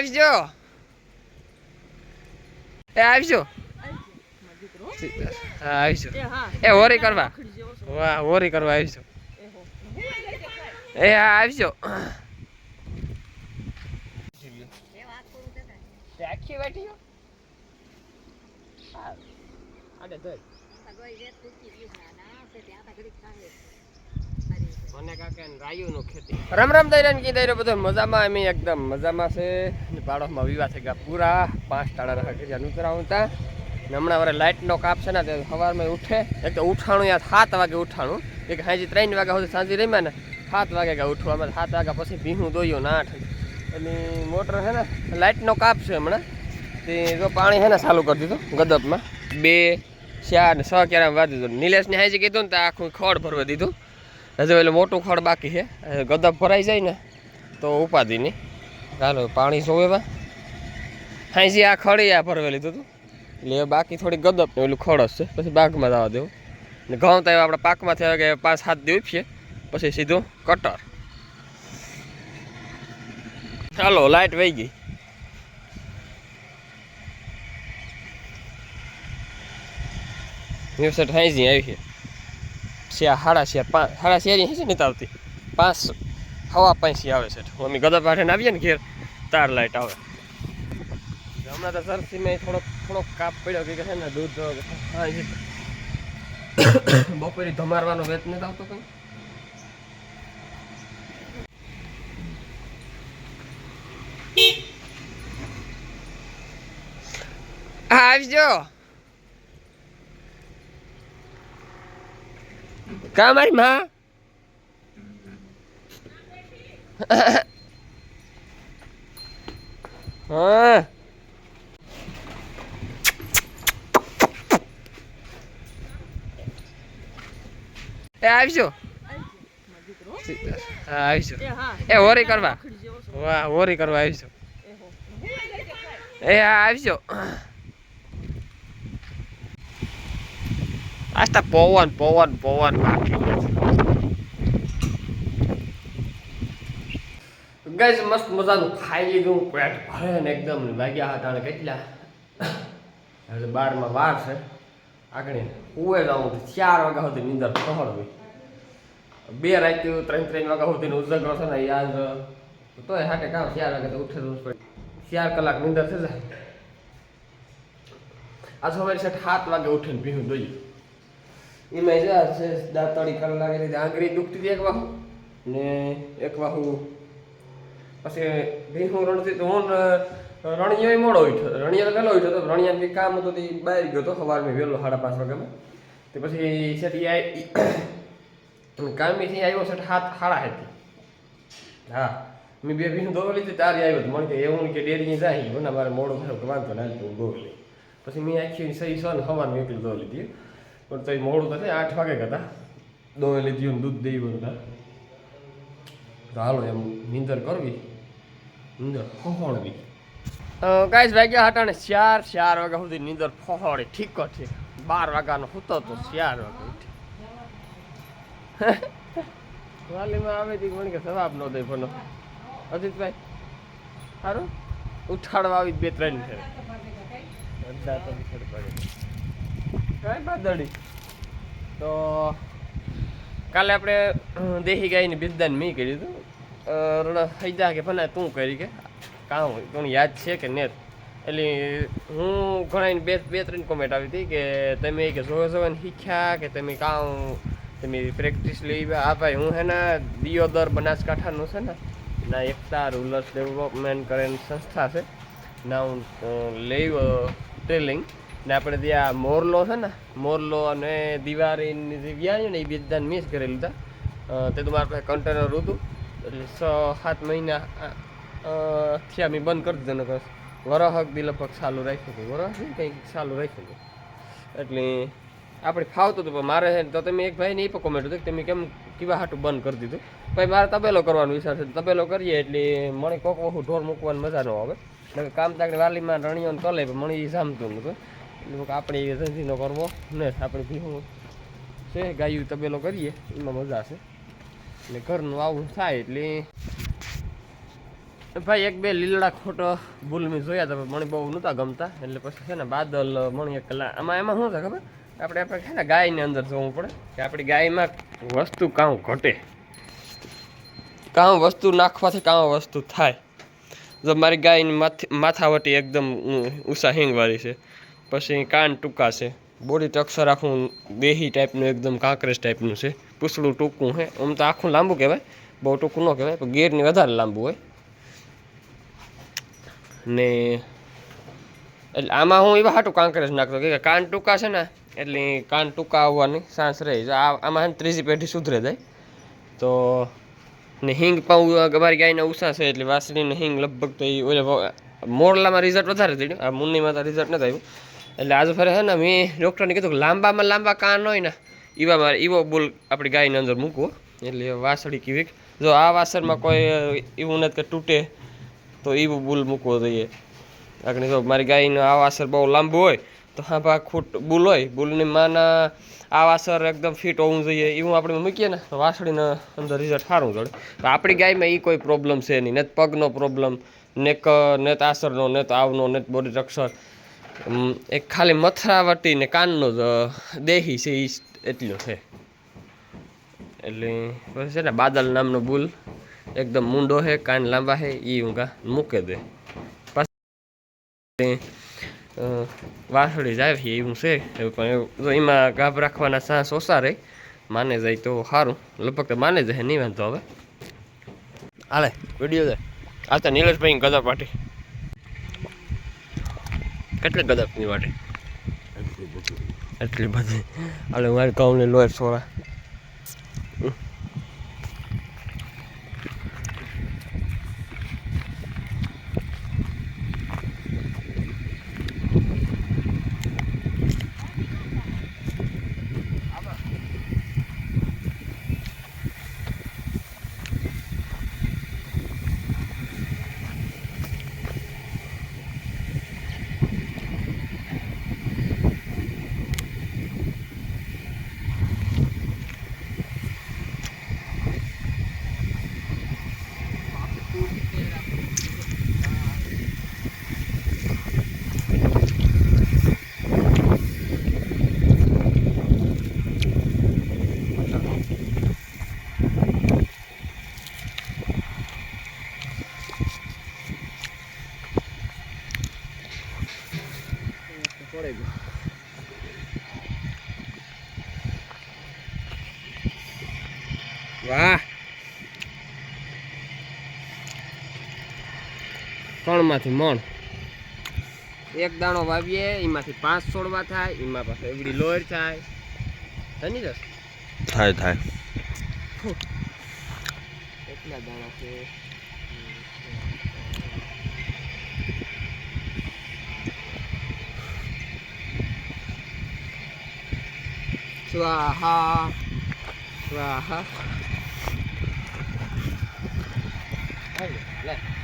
આવજો. એ આવજો. હા આવજો. એ હોરી કરવા. વાહ હોરી કરવા આવજો. એ હા આવજો. આખી વાટી આડે ધોઈ. મને કાકે રામ રામ દૈરાન કી દૈરો બધો મજામાં અમે એકદમ મજામાં છે. ને પાડોશમાં વિવાહ થઈ ગયા પૂરા પાંચ તાળા રાખે છે. અનુતરાવું તા ને હમણાં વરે લાઇટનો કાપ છે ને, તે સવારમાં ઉઠે. એક તો ઉઠાણું યાર, સાત વાગે ઉઠાણું. એક હાજી ત્રણ વાગ્યા સુધી સાંજે રમ્યા ને, સાત વાગે કે ઉઠવા અમે સાત વાગ્યા પછી ભીહું દોયું ને આઠ. એટલે મોટર છે ને લાઇટનો કાપ છે હમણાં. તે જો પાણી છે ને ચાલુ કરી દીધું ગદપમાં બે, ચાર, ને છ ક્યારે વાંધી દીધું નિલેશને હાજી કીધું ને, તો આખું ખડ ભરવા દીધું. હજુ એટલે મોટું ખડ બાકી છે. ગદપ ભરાઈ જાય ને, તો ઉપાધિ નહીં. ચાલો પાણી સોવેવા હાંસી આ ખડી આ ભરવે લીધું હતું એટલે એ બાકી થોડી ગદપ ને ઓલું ખડસ છે. પછી બાગમાં જવા દેવું. ને ઘઉં તો આપણે પાકમાં થયા કે પાંચ સાત દિવસ છે પછી સીધું કટર. ચાલો લાઇટ વહી ગઈ. વેબસાઇટ હાંસી આવી છે. શિયા સાડા શિયા પાંચ સાડા શિયારી હશે ને આવતી પાંચ હવા પાંચી આવે છે. મમ્મી ગદા પાઠે આવીએ ને ઘેર, તાર લાઇટ આવે. હમણાં તો સરસીમાં થોડોક થોડોક કાપ પડ્યો, કે છે ને, દૂધ બપોરે ધમારવાનો વેત નથી આવતો કંઈ? આવજો કા મારી માં? હા એ આવજો. આવજો. એ હોરી કરવા. વાહ, હોરી કરવા આવજો. એ, હા, આવજો. આસ્તા પવન પવન પવન. ગાઈસ, મસ્ત મજાનું ખાઈ લીધું. પેટ ભરે ને એકદમ લાગ્યા હતા અને કેટલા? એટલે બારમાં વાર છે. આગળ હુએ જાઉં તો ચાર વાગ્યા સુધી નીંદર પહોળવી બે રાત્યું ત્રણ ત્રણ વાગ્યા સુધી ઉજાગરો છે ને યાદ તોય હાટે કામ ચાર વાગે તો ઉઠે જવું ચાર કલાક નીંદર થઈ જાય. આ સવારે છે સાત વાગે ઉઠીને પીવું દોઈ. એમાં જા, છે દાંતળી કલાક રીતે આંગળી દુખતી હતી એક વાહુ ને એક વાહુ પછી ભીહું રણતી તો હું રણિયો મોડો ઉઠ્યો. રણિયા વહેલો ઉઠ્યો તો રણિયા કંઈક કામ હતું તે બહાર ગયો તો સવારમાં વહેલો સાડા પાંચ વાગ્યામાં. તે પછી સેટી કામીથી આવ્યો છે હાથ, હાડા હતી હા, મેં બે ભીનું દોરો લીધી, તારી આવ્યો મને કે એવું કે ડેરી જાય મને મારે મોડું થયું કે વાંધો ના હું દોવા લઈ પછી મેં આખી સહી સો ને સવારમાં એકલી દોવા લીધી. પણ તો મોડું થાય, આઠ વાગે હતા દોવા લીધી દૂધ દેવું હતા તો હાલો એમ નીંદર કરવી. ગાઈસ વાગ્યા હટાણે ચાર ચાર વાગ્યા સુધી નીંદર ફહોળે ઠીક છે. બાર વાગ્યાનો હતો તો ચાર વાગે ઉઠી વાલીમાં આવે તી મને કે સવાબ ન દે પણ અજીતભાઈ સારું ઉઠાડવા આવી બે ત્રણ છે. અડધા તો પડે કાંઈ બાદડી? તો કાલે આપણે દેહી ગાયની બિરદાન મેં કર્યું હતું રણ જા કે ભલે તું કરી કે. કામ તને યાદ છે કે નેત. એટલે હું ઘણા બે બે, ત્રણ કોમેન્ટ આવી હતી કે તમે કે જોવે જોવે શીખ્યા કે તમે કાં તમે પ્રેક્ટિસ લઈ આ ભાઈ હું હે ને દિયોદર બનાસકાંઠાનું છે ને, ના એકતા રૂરલ ડેવલપમેન્ટ કરેલ સંસ્થા છે. ના હું લઈ ટ્રેલિંગ ને આપણે ત્યાં મોરલો છે ને, મોરલો અને દિવાળીની જે વ્યાય ને એ બધાને મિસ કરેલી હતા તે તો મારા પાસે કન્ટેનર હતું. એટલે છ સાત મહિના થયા મેં બંધ કરી દીધો, નકર વરહક બી લગભગ ચાલુ રાખ્યું હતું વરહ કંઈક ચાલુ રાખ્યું હતું એટલે આપણે ફાવતું હતું, પણ મારે છે તો તમે એક ભાઈને એ પણ કોમેન્ટ હતું કે તમે કેમ કેવા હાટું બંધ કરી દીધું? ભાઈ, મારે તબેલો કરવાનો વિચાર છે. તબેલો કરીએ એટલે મને કોક વખત ઢોર મૂકવાની મજા ન આવે. એટલે કામ તાકડે વાલીમાં રણીઓને કલે પણ મને એ જામતું નતું. એટલે આપણે એ ધંધીનો કરવો. ને આપણે ભીહું. છે, ગાયું તબેલો કરીએ, એમાં મજા છે. એટલે ઘરનું આવું થાય એટલે ભાઈ એક બે લીલડા ખોટો ભૂલ મેં જોયા પણ મને બહુ નહોતા ગમતા. એટલે પછી છે ને બાદલ, મણી એક કલા આમાં એમાં શું છે ખબર? આપણે આપણે છે ને ગાયની અંદર જોવું પડે કે આપણી ગાયમાં વસ્તુ કાં ઘટે. કાં વસ્તુ નાખવાથી કાં વસ્તુ થાય. જો મારી ગાયની માથે માથાવટી એકદમ ઉષા હિંગવાળી છે. પછી કાન ટૂંકા છે. બોડી ટક્સર આખું દેહી ટાઈપનું એકદમ કાંકરેજ ટાઈપનું છે. પૂછડું ટૂંકું છે આમ તો આખું લાંબુ કહેવાય. બહુ ટૂંકું ન કહેવાય, પણ ગેરની વધારે લાંબુ હોય. ને એટલે આમાં હું એવા હાટું કાંકરેજ નાખતો કે કાન ટૂંકા છે ને, એટલે કાન ટૂંકા આવવાની સાંસ રહી. જો આમાં ત્રીજી પેઢી સુધરે જાય. તો ને હિંગ પાઉં, અમારી ગાયના ઉષા છે એટલે વાસળીને હિંગ લગભગ તો એ ઓલે મોરલામાં રિઝલ્ટ વધારે થયું. આ મુન્નીમાં તો રિઝલ્ટ નથી આવ્યું. એટલે આજે ફરે છે ને મેં ડૉક્ટરને કીધું કે લાંબામાં લાંબા કાન હોય ને એવા મારે એવો બુલ આપણી ગાયની અંદર મૂકવો એટલે વાસળી કીવી જો આ વાસણમાં કોઈ એવું નથી કે તૂટે, તો એવું બુલ મૂકવો જોઈએ. આગળ જો મારી ગાયનો આ વાસર બહુ લાંબુ હોય, તો હા ભા, ખૂટ બુલ હોય. બુલની માના આ વાસર એકદમ ફિટ હોવું જોઈએ. એવું આપણે મૂકીએ ને, તો વાસળીના અંદર રિઝલ્ટ સારું જડે. તો આપણી ગાયમાં એ કોઈ પ્રોબ્લેમ છે નહીં. ને પગનો પ્રોબ્લેમ ને ક ને તો આસરનો ને તો આવનો ને બોડી રક્ષર એક ખાલી મથરાવટી ને કાનનો જ દેહી છે એ એટલું છે. એટલે પછી છે ને બાદલ નામનો બુલ એકદમ મૂંડો છે કાન લાંબા છે એ કા મૂકે દે. પાછી વાસળી જાય છે એવું છે. પણ એમાં ગાભ રાખવાના સાંસ ઓછા રહે માને જાય તો સારું. લગભગ તો માને જાય નહીં વાંધો હવે હાલે વીડિયો જાય આ તો નીલેશભાઈ ગદા પાટી. કેટલી ગદપની વાટી એટલી બધી હાલે મારી ઘઉંની લોહી સોરા વાહ ત્રણમાંથી મણ. એક દાણો વાવીએ એમાંથી પાંચ છોડવા થાય એમાં પાસે એવડી લોર થાય. સમજી ને થાય થાય. કેટલા દાણા છે? સ્વાહા સ્વાહા. લે.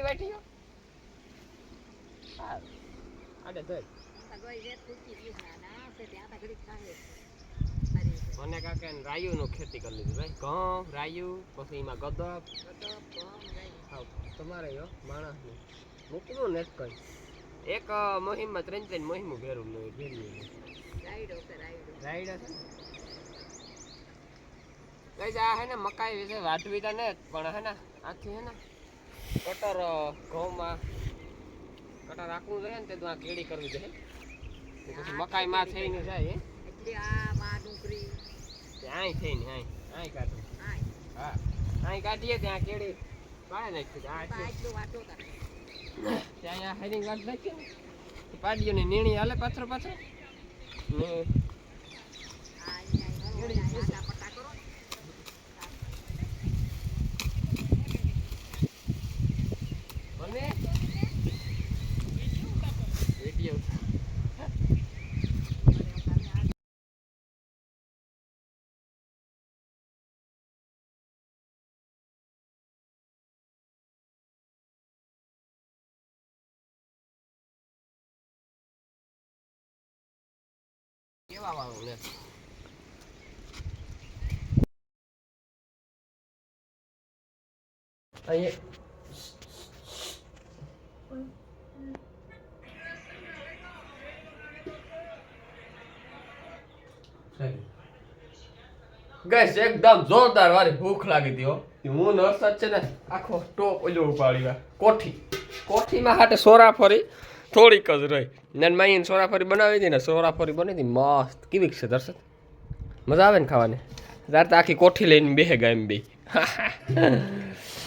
તે આખી બેઠી હો? હાલ. આડે ધોઈ. મને કાકા રાયુ નું ખેતી કરી લીધું ભાઈ ઘઉં રાયુ પછી એમાં ગદપ હાવ, તમારે હો માણસનું મૂકવું ને કઈ એક અ, મોહિમમાં ત્રણ ત્રણ મોહિમું ભેરું લે ભેર્યું રાયડો છે ને કઈ આ હે ને મકાઈ વિશે વાટવી તો ને પણ હે ને આખી હે ને કટર ઘઉંમાં કટર રાખવું જોઈએ ને તે આ કેળી કરવી જોઈએ. પછી મકાઈ માં થઈને જાય હે તે થઈ ને આય આય કાઢું. હા આય કાઢીએ ત્યાં કેળી પાડે નાખી આ ત્યાં આ હેરિંગ વાટ નાખી ને પાડીઓ ને નીણી હાલે પાછળ પાછળ. ને મને વીડિયો કેવા વાળું લે? ગેસ એકદમ જોરદાર વારી ભૂખ લાગી હતી હો. હું નર્સ છે ને આખો ટોપ ઓલું ઉપાડી કોઠી. કોઠીમાં હાટે સોરાફરી થોડીક જ રહી. ને માઈને સોરાફરી બનાવી હતી ને સોરાફરી બની હતી મસ્ત. કેવીક છે દર્શક? મજા આવે ને ખાવાની? તાર તો આખી કોઠી લઈને બેહે ગાય એમ બે.